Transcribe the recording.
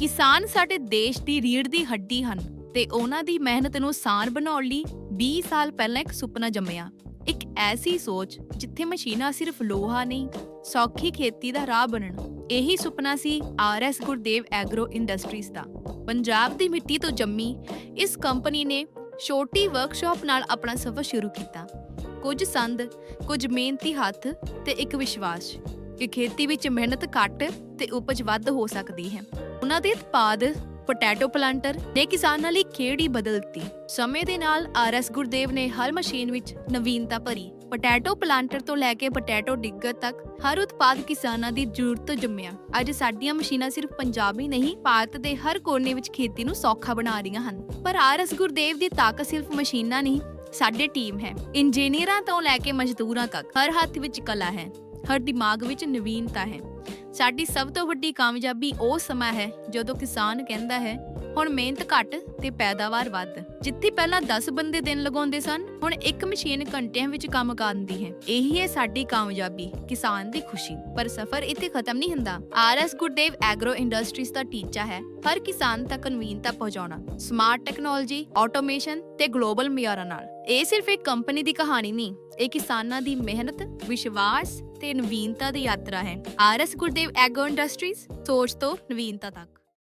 ਕਿਸਾਨ ਸਾਡੇ ਦੇਸ਼ ਦੀ ਰੀੜ ਦੀ ਹੱਡੀ ਹਨ ਤੇ ਉਹਨਾਂ ਦੀ ਮਿਹਨਤ ਨੂੰ ਆਸਾਨ ਬਣਾਉਣ ਲਈ 20 ਸਾਲ ਪਹਿਲਾਂ ਇੱਕ ਸੁਪਨਾ ਜੰਮਿਆ। ਇੱਕ ਐਸੀ ਸੋਚ ਜਿੱਥੇ ਮਸ਼ੀਨਾਂ ਸਿਰਫ ਲੋਹਾ ਨਹੀਂ, ਸੌਖੀ ਖੇਤੀ ਦਾ ਰਾਹ ਬਣਨ। ਇਹੀ ਸੁਪਨਾ ਸੀ ਆਰਐਸ ਗੁਰਦੇਵ ਐਗਰੋ ਇੰਡਸਟਰੀਜ਼ ਦਾ। ਪੰਜਾਬ ਦੀ ਮਿੱਟੀ ਤੋਂ ਜੰਮੀ ਇਸ ਕੰਪਨੀ ਨੇ ਛੋਟੀ ਵਰਕਸ਼ਾਪ ਨਾਲ ਆਪਣਾ ਸਫ਼ਰ ਸ਼ੁਰੂ ਕੀਤਾ। ਕੁਝ ਸੰਦ, ਕੁਝ ਮਿਹਨਤੀ ਹੱਥ ਤੇ ਇੱਕ ਵਿਸ਼ਵਾਸ। ਕਿ ਖੇਤੀ ਵਿੱਚ ਮਿਹਨਤ ਘੱਟ ਤੇ ਉਪਜ ਵੱਧ ਹੋ ਸਕਦੀ ਹੈ। ਉਹਨਾਂ ਦੇ ਉਤਪਾਦ ਪੋਟੈਟੋ ਪਲਾਂਟਰ ਨੇ ਕਿਸਾਨਾਂ ਲਈ ਖੇੜੀ ਬਦਲ ਦਿੱਤੀ ਸਮੇਂ ਦੇ ਨਾਲ ਆਰਐਸ ਗੁਰਦੇਵ ਨੇ ਹਰ ਮਸ਼ੀਨ ਵਿੱਚ ਨਵੀਨਤਾ ਭਰੀ ਪੋਟੈਟੋ ਪਲਾਂਟਰ ਤੋਂ ਲੈ ਕੇ ਪੋਟੈਟੋ ਡਿੱਗਰ ਤੱਕ ਹਰ ਉਤਪਾਦ ਕਿਸਾਨਾਂ ਦੀ ਜ਼ਰੂਰਤ ਤੋਂ ਜੰਮਿਆ। ਅੱਜ ਸਾਡੀਆਂ ਮਸ਼ੀਨਾਂ ਸਿਰਫ ਪੰਜਾਬੀ ਨਹੀਂ, ਭਾਰਤ ਦੇ ਹਰ ਕੋਨੇ ਵਿੱਚ ਖੇਤੀ ਨੂੰ ਸੌਖਾ ਬਣਾ ਰਹੀਆਂ ਹਨ। ਪਰ ਆਰਐਸ ਗੁਰਦੇਵ ਦੀ ਤਾਕਤ ਸਿਰਫ ਮਸ਼ੀਨਾਂ ਨਹੀਂ, ਸਾਡੇ ਟੀਮ ਹੈ। ਇੰਜੀਨੀਅਰਾਂ ਤੋਂ ਲੈ ਕੇ ਮਜ਼ਦੂਰਾਂ ਤੱਕ ਹਰ ਹੱਥ ਵਿੱਚ ਕਲਾ ਹੈ। ਹਰ ਦਿਮਾਗ ਵਿੱਚ ਨਵੀਨਤਾ ਹੈ। ਸਾਡੀ ਸਭ ਤੋਂ ਵੱਡੀ ਕਾਮਯਾਬੀ ਉਹ ਸਮਾਂ ਹੈ ਜਦੋਂ ਕਿਸਾਨ ਕਹਿੰਦਾ ਹੈ, ਹੁਣ ਮਿਹਨਤ ਘੱਟ ਤੇ ਪੈਦਾਵਾਰ ਵੱਧ। ਜਿੱਥੇ ਪਹਿਲਾਂ 10 ਬੰਦੇ ਦਿਨ ਲਗਾਉਂਦੇ ਸਨ, ਹੁਣ ਇੱਕ ਮਸ਼ੀਨ ਘੰਟਿਆਂ ਵਿੱਚ ਕੰਮ ਕਰਦੀ ਹੈ। ਇਹੀ ਹੈ ਸਾਡੀ ਕਾਮਯਾਬੀ, ਕਿਸਾਨ ਦੀ ਖੁਸ਼ੀ। ਪਰ ਸਫ਼ਰ ਇੱਥੇ ਖਤਮ ਨਹੀਂ ਹੁੰਦਾ। ਆਰਐਸ ਗੁਰਦੇਵ ਐਗਰੋ ਇੰਡਸਟਰੀਜ਼ ਦਾ ਟੀਚਾ ਹੈ। ਹਰ ਕਿਸਾਨ ਤੱਕ ਨਵੀਨਤਾ ਪਹੁੰਚਾਉਣਾ, ਸਮਾਰਟ ਟੈਕਨੋਲੋਜੀ, ਆਟੋਮੇਸ਼ਨ ਤੇ ਗਲੋਬਲ ਮਿਆਰਾਂ ਨਾਲ। ਇਹ ਸਿਰਫ ਇੱਕ ਕੰਪਨੀ ਦੀ ਕਹਾਣੀ ਨਹੀਂ, ਇਹ ਕਿਸਾਨਾਂ ਦੀ ਮਿਹਨਤ, ਵਿਸ਼ਵਾਸ ਤੇ ਨਵੀਨਤਾ ਦੀ ਯਾਤਰਾ ਹੈ। ਆਰਐਸ ਗੁਰਦੇਵ ਐਗਰੋ ਇੰਡਸਟਰੀਜ਼ ਸੋਚ ਤੋਂ ਨਵੀਨਤਾ ਤੱਕ।